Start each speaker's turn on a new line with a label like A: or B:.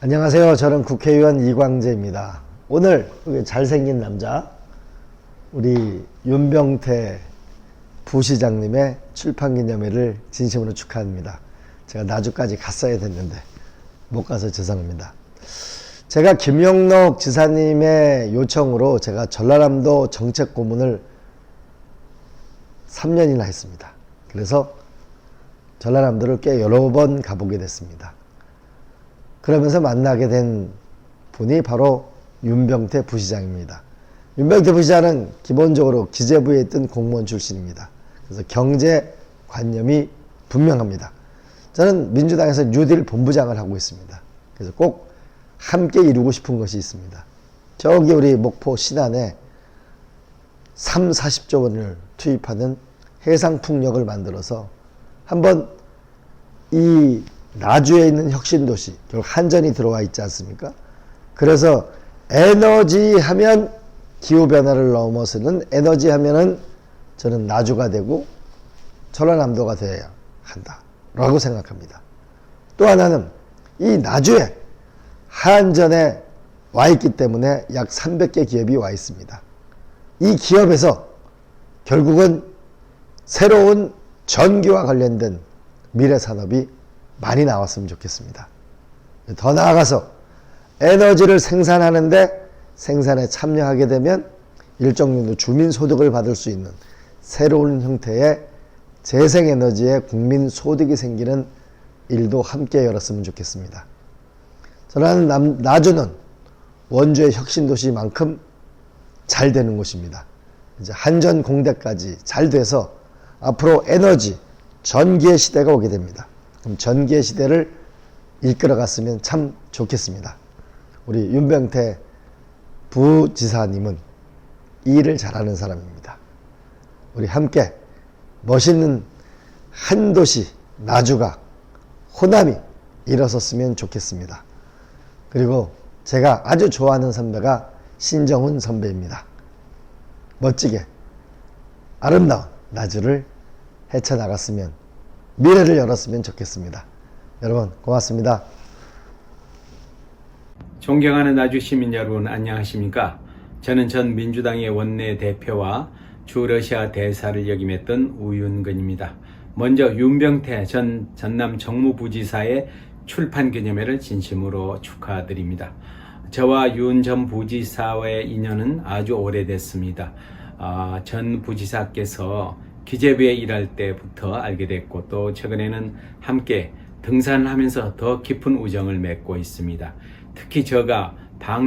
A: 안녕하세요. 저는 국회의원 이광재입니다. 오늘 잘생긴 남자 우리 윤병태 부시장님의 출판 기념회를 진심으로 축하합니다. 제가 나주까지 갔어야 됐는데 못 가서 죄송합니다. 제가 김용록 지사님의 요청으로 제가 전라남도 정책 고문을 3년이나 했습니다. 그래서 전라남도를 꽤 여러 번 가보게 됐습니다. 그러면서 만나게 된 분이 바로 윤병태 부시장입니다. 윤병태 부시장은 기본적으로 기재부에 있던 공무원 출신입니다. 그래서 경제 관념이 분명합니다. 저는 민주당에서 뉴딜 본부장을 하고 있습니다. 그래서 꼭 함께 이루고 싶은 것이 있습니다. 저기 우리 목포 신안에 3, 40조 원을 투입하는 해상풍력을 만들어서 한번 이 나주에 있는 혁신도시, 결국 한전이 들어와 있지 않습니까? 그래서 에너지 하면 기후변화를 넘어서는 에너지 하면은 저는 나주가 되고 전라남도가 되어야 한다. 라고 생각합니다. 또 하나는 이 나주에 한전에 와 있기 때문에 약 300개 기업이 와 있습니다. 이 기업에서 결국은 새로운 전기와 관련된 미래 산업이 많이 나왔으면 좋겠습니다. 더 나아가서 에너지를 생산하는데 생산에 참여하게 되면 일정 정도 주민 소득을 받을 수 있는 새로운 형태의 재생에너지의 국민 소득이 생기는 일도 함께 열었으면 좋겠습니다. 저는 남, 나주는 원주의 혁신도시만큼 잘 되는 곳입니다. 이제 한전 공대까지 잘 돼서 앞으로 에너지, 전기의 시대가 오게 됩니다. 전기의 시대를 이끌어 갔으면 참 좋겠습니다. 우리 윤병태 부지사님은 이 일을 잘하는 사람입니다. 우리 함께 멋있는 한 도시 나주가 호남이 일어섰으면 좋겠습니다. 그리고 제가 아주 좋아하는 선배가 신정훈 선배입니다. 멋지게 아름다운 나주를 헤쳐나갔으면 미래를 열었으면 좋겠습니다. 여러분 고맙습니다.
B: 존경하는 나주 시민 여러분 안녕하십니까? 저는 전 민주당의 원내 대표와 주 러시아 대사를 역임했던 우윤근입니다. 먼저 윤병태 전 전남 정무부지사의 출판 기념회를 진심으로 축하드립니다. 저와 윤 전 부지사와의 인연은 아주 오래됐습니다. 아, 전 부지사께서 기재부에 일할 때부터 알게 됐고 또 최근에는 함께 등산을 하면서 더 깊은 우정을 맺고 있습니다. 특히 제가 방